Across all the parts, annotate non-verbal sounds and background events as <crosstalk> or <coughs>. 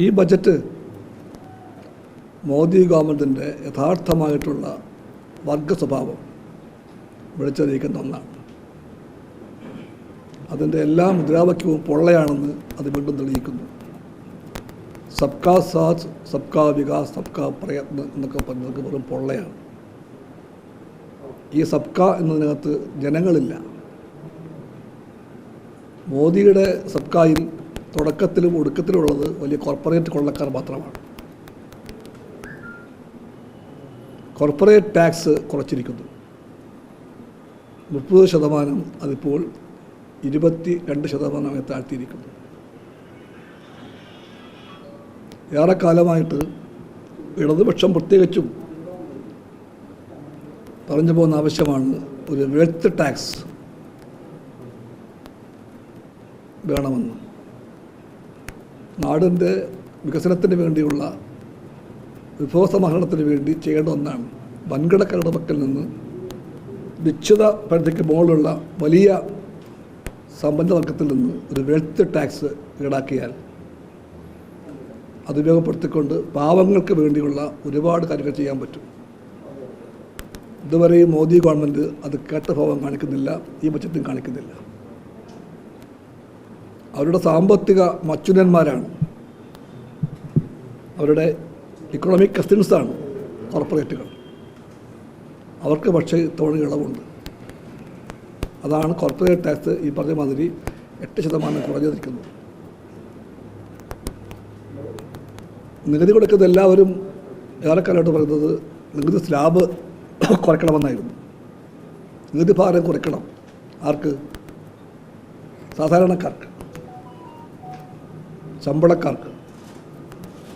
ഈ ബജറ്റ് മോദി ഗവൺമെന്റിന്റെ യഥാർത്ഥമായിട്ടുള്ള വർഗ സ്വഭാവം വിളിച്ചറിയിക്കുന്ന ഒന്നാണ്. അതിന്റെ എല്ലാ മുദ്രാവാക്യവും പൊള്ളയാണെന്ന് അത് വീണ്ടും തെളിയിക്കുന്നു. സബ്കാ സാത്ത് സബ്കാ വികാസ് സബ്കാ പ്രയത്നം എന്നൊക്കെ പറഞ്ഞത് വെറും പൊള്ളയാണ്. ഈ സബ്കാ എന്നതിനകത്ത് ജനങ്ങളില്ല. മോദിയുടെ സബ്കായിൽ തുടക്കത്തിലും ഒടുക്കത്തിലുള്ളത് വലിയ കോർപ്പറേറ്റ് കൊള്ളക്കാർ മാത്രമാണ്. കോർപ്പറേറ്റ് ടാക്സ് കുറച്ചിരിക്കുന്നു. മുപ്പത് ശതമാനം അതിപ്പോൾ ഇരുപത്തി രണ്ട് ശതമാനമായി താഴ്ത്തിയിരിക്കുന്നു. ഏറെക്കാലമായിട്ട് ഇടതുപക്ഷം പ്രത്യേകിച്ചും പറഞ്ഞു പോകുന്ന ആവശ്യമാണ് ഒരു വെൽത്ത് ടാക്സ് വേണമെന്ന്. നാടിന്റെ വികസനത്തിന് വേണ്ടിയുള്ള വിഭവസമാഹരണത്തിന് വേണ്ടി ചെയ്യേണ്ട ഒന്നാണ് വൻകിടക്കാരുടെ പക്കൽ നിന്ന് നിശ്ചിത പരിധിക്ക് മുകളിലുള്ള വലിയ സമ്പന്നവർഗത്തിൽ നിന്ന് ഒരു വെൽത്ത് ടാക്സ് ഈടാക്കിയാൽ അത് ഉപയോഗപ്പെടുത്തിക്കൊണ്ട് പാവങ്ങൾക്ക് വേണ്ടിയുള്ള ഒരുപാട് കാര്യങ്ങൾ ചെയ്യാൻ പറ്റും. ഇതുവരെയും മോദി ഗവൺമെന്റ് അത് കേട്ട ഭാവം കാണിക്കുന്നില്ല ഈ ബജറ്റും കാണിക്കുന്നില്ല. അവരുടെ സാമ്പത്തിക മച്ചുനന്മാരാണ് അവരുടെ ഇക്കണോമിക് കസിൻസാണ് കോർപ്പറേറ്റുകൾ അവർക്ക് പക്ഷേ ഇത്തവണ ഇളവുണ്ട്. അതാണ് കോർപ്പറേറ്റ് ടാക്സ് ഈ പറഞ്ഞ മാതിരി എട്ട് ശതമാനം കുറഞ്ഞിരിക്കുന്നത്. നികുതി കൊടുക്കുന്ന എല്ലാവരും ഏറെക്കാലമായിട്ട് പറയുന്നത് നികുതി സ്ലാബ് <coughs> കുറയ്ക്കണമെന്നായിരുന്നു. നികുതി ഭാരം കുറയ്ക്കണം. ആർക്ക്? സാധാരണക്കാർക്ക്. ശമ്പളക്കാർക്ക്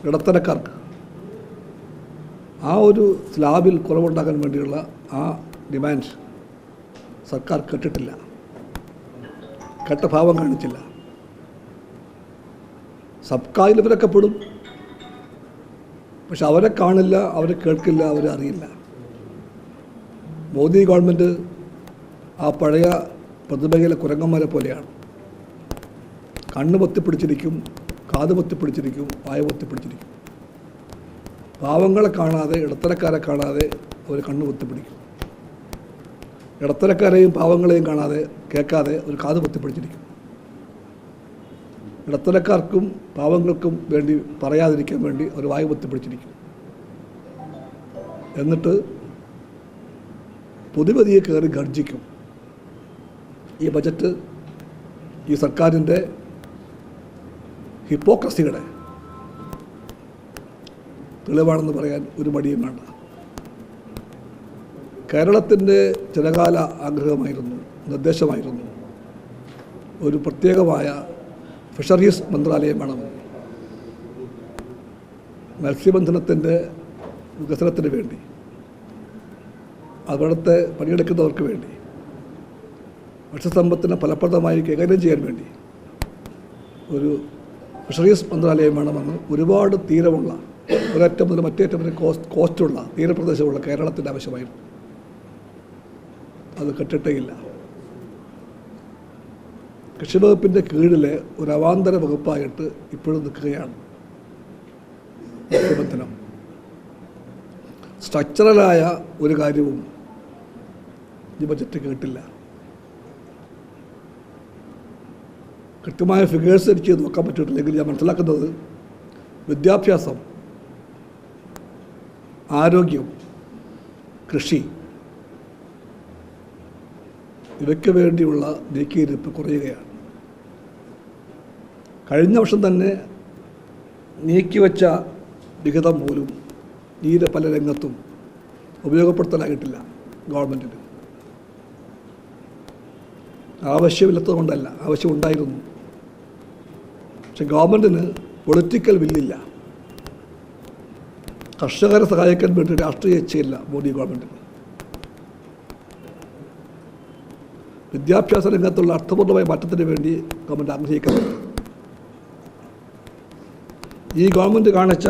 ഇടത്തരക്കാർക്ക് ആ ഒരു സ്ലാബിൽ കുറവുണ്ടാക്കാൻ വേണ്ടിയുള്ള ആ ഡിമാൻഡ് സർക്കാർ കേട്ടിട്ടില്ല. കെട്ടഭാവം കാണിച്ചില്ല. സബ്കായിൽ ഇവരൊക്കെ പെടും. പക്ഷെ അവരെ കാണില്ല അവരെ കേൾക്കില്ല അവരെ അറിയില്ല. മോദി ഗവൺമെന്റ് ആ പഴയ പ്രതിഭയിലെ കുരങ്ങന്മാരെ പോലെയാണ്. കണ്ണ് പൊത്തിപ്പിടിച്ചിരിക്കും. കാത് പൊത്തിപ്പിടിച്ചിരിക്കും വായ പൊത്തിപ്പിടിച്ചിരിക്കും. പാവങ്ങളെ കാണാതെ ഇടത്തരക്കാരെ കാണാതെ അവർ കണ്ണ് പൊത്തിപ്പിടിക്കും. ഇടത്തരക്കാരെയും പാവങ്ങളെയും കാണാതെ കേൾക്കാതെ ഒരു കാത് പൊത്തിപ്പിടിച്ചിരിക്കും. ഇടത്തരക്കാർക്കും പാവങ്ങൾക്കും വേണ്ടി പറയാതിരിക്കാൻ വേണ്ടി ഒരു വായു പൊത്തിപ്പിടിച്ചിരിക്കും. എന്നിട്ട് പൊതുവതിയെ കയറി ഗർജിക്കും ഈ ബജറ്റ് ഈ സർക്കാരിന്റെ ഹിപ്പോക്രസിയുടെ തെളിവാണെന്ന് പറയാൻ ഒരു മടിയും വേണ്ട. കേരളത്തിന്റെ ചിലകാല ആഗ്രഹമായിരുന്നു നിർദ്ദേശമായിരുന്നു ഒരു പ്രത്യേകമായ ഫിഷറീസ് മന്ത്രാലയം വേണമെന്ന് മത്സ്യബന്ധനത്തിന്റെ വികസനത്തിന് വേണ്ടി അവിടുത്തെ പണിയെടുക്കുന്നവർക്ക് വേണ്ടി മത്സ്യസമ്പത്തിനെ ഫലപ്രദമായി കൈകാര്യം ചെയ്യാൻ വേണ്ടി ഒരു ഫിഷറീസ് മന്ത്രാലയം വേണമെന്ന് ഒരുപാട് തീരമുള്ള ഒരറ്റം മുതൽ മറ്റേറ്റം വരെ കോസ്റ്റ് കോസ്റ്റുള്ള തീരപ്രദേശമുള്ള കേരളത്തിന്റെ ആവശ്യമായിരുന്നു. അത് കെട്ടിട്ടേയില്ല. കൃഷി വകുപ്പിന്റെ കീഴിലെ ഒരു അവാന്തര വകുപ്പായിട്ട് ഇപ്പോഴും നിൽക്കുകയാണ് മത്സ്യബന്ധനം സ്ട്രക്ചറലായ ഒരു കാര്യവും ഈ ബജറ്റ് കേട്ടില്ല. കൃത്യമായ ഫിഗേഴ്സ് എനിക്ക് നോക്കാൻ പറ്റിയിട്ടില്ലെങ്കിൽ ഞാൻ മനസ്സിലാക്കുന്നത് വിദ്യാഭ്യാസം ആരോഗ്യം കൃഷി ഇവയ്ക്ക് വേണ്ടിയുള്ള നീക്കിയിരിപ്പ് കുറയുകയാണ്. കഴിഞ്ഞ വർഷം തന്നെ നീക്കിവെച്ച വിഹിതം പോലും തീരെ പല രംഗത്തും ഉപയോഗപ്പെടുത്താനായിട്ടില്ല ഗവൺമെന്റിന് ആവശ്യമില്ലാത്തത് കൊണ്ടല്ല ആവശ്യമുണ്ടായിരുന്നു പക്ഷെ ഗവൺമെന്റിന് പൊളിറ്റിക്കൽ വില്ലില്ല കർഷകരെ സഹായിക്കാൻ വേണ്ടി രാഷ്ട്രീയ ഇച്ഛയില്ല മോദി ഗവൺമെന്റിന് വിദ്യാഭ്യാസ രംഗത്തുള്ള അർത്ഥപൂർണമായ മാറ്റത്തിന് വേണ്ടി ഗവൺമെന്റ് ആഗ്രഹിക്കുന്നത് ഈ ഗവൺമെന്റ് കാണിച്ച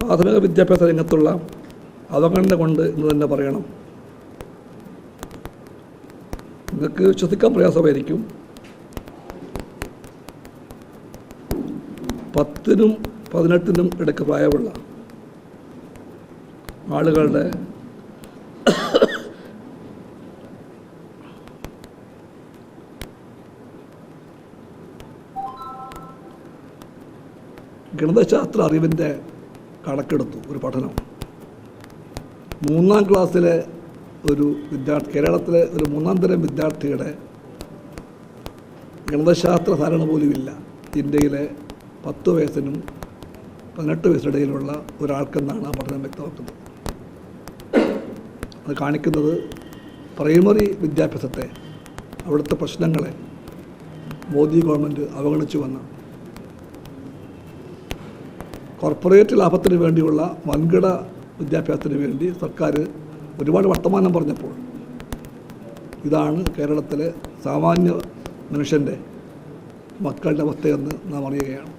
പ്രാഥമിക വിദ്യാഭ്യാസ രംഗത്തുള്ള അവഗണന കൊണ്ട് എന്ന് തന്നെ പറയണം. നിങ്ങൾക്ക് വിശ്വസിക്കാൻ പ്രയാസമായിരിക്കും. പത്തിനും പതിനെട്ടിനും ഇടയ്ക്ക് പ്രായമുള്ള ആളുകളുടെ ഗണിതശാസ്ത്ര അറിവിന്റെ കണക്കെടുത്തു ഒരു പഠനം. മൂന്നാം ക്ലാസ്സിലെ ഒരു വിദ്യാർത്ഥി കേരളത്തിലെ ഒരു മൂന്നാം തരം വിദ്യാർത്ഥിയുടെ ഗണിതശാസ്ത്ര ധാരണ പോലുമില്ല. ഇന്ത്യയിലെ പത്ത് വയസ്സിനും പതിനെട്ട് വയസ്സിനിടയിലുള്ള ഒരാൾക്കെന്നാണ് ആ പഠനം വ്യക്തമാക്കുന്നത്. അത് കാണിക്കുന്നത് പ്രൈമറി വിദ്യാഭ്യാസത്തെ അവിടുത്തെ പ്രശ്നങ്ങളെ മോദി ഗവൺമെന്റ് അവഗണിച്ചു വന്ന കോർപ്പറേറ്റ് ലാഭത്തിന് വേണ്ടിയുള്ള വൻകിട വിദ്യാഭ്യാസത്തിന് വേണ്ടി സർക്കാർ ഒരുപാട് വർത്തമാനം പറഞ്ഞപ്പോൾ ഇതാണ് കേരളത്തിലെ സാമാന്യ മനുഷ്യന്റെ മക്കളുടെ അവസ്ഥയെന്ന് നാം അറിയുകയാണ്.